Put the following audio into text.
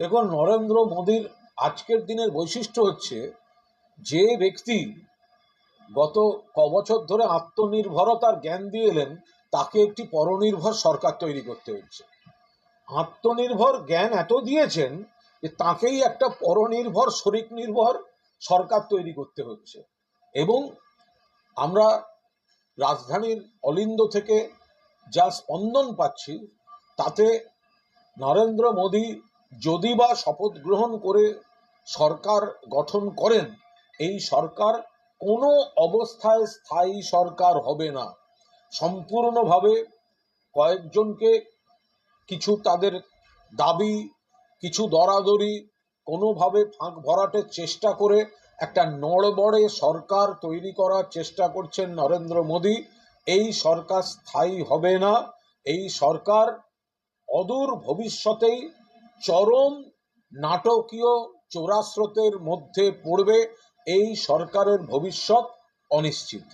দেখুন নরেন্দ্র মোদীর আজকের দিনের বৈশিষ্ট্য হচ্ছে যে ব্যক্তি গত কবছর ধরে আত্মনির্ভরতার জ্ঞান দিয়ে এলেন, তাকে একটি পরনির্ভর সরকার তৈরি করতে হচ্ছে। আত্মনির্ভর জ্ঞান এত দিয়েছেন যে তাকেই একটা পরনির্ভর শরিক নির্ভর সরকার তৈরি করতে হচ্ছে। এবং আমরা রাজধানীর অলিন্দ থেকে যা স্পন্দন পাচ্ছি, তাতে নরেন্দ্র মোদী যদি বা শপথ গ্রহণ করে সরকার গঠন করেন, এই সরকার কোনো অবস্থায় স্থায়ী সরকার হবে না। সম্পূর্ণভাবে কয়েকজনকে কিছু তাদের দাবি, কিছু দরাদরি, কোনোভাবে ফাঁক ভরাটের চেষ্টা করে একটা নড়বড়ে সরকার তৈরি করার চেষ্টা করছেন নরেন্দ্র মোদী। এই সরকার স্থায়ী হবে না। এই সরকার অদূর ভবিষ্যতেই চরম নাটকীয় চোরাস্রোতের মধ্যে পড়বে এই সরকারের ভবিষ্যৎ অনিশ্চিত।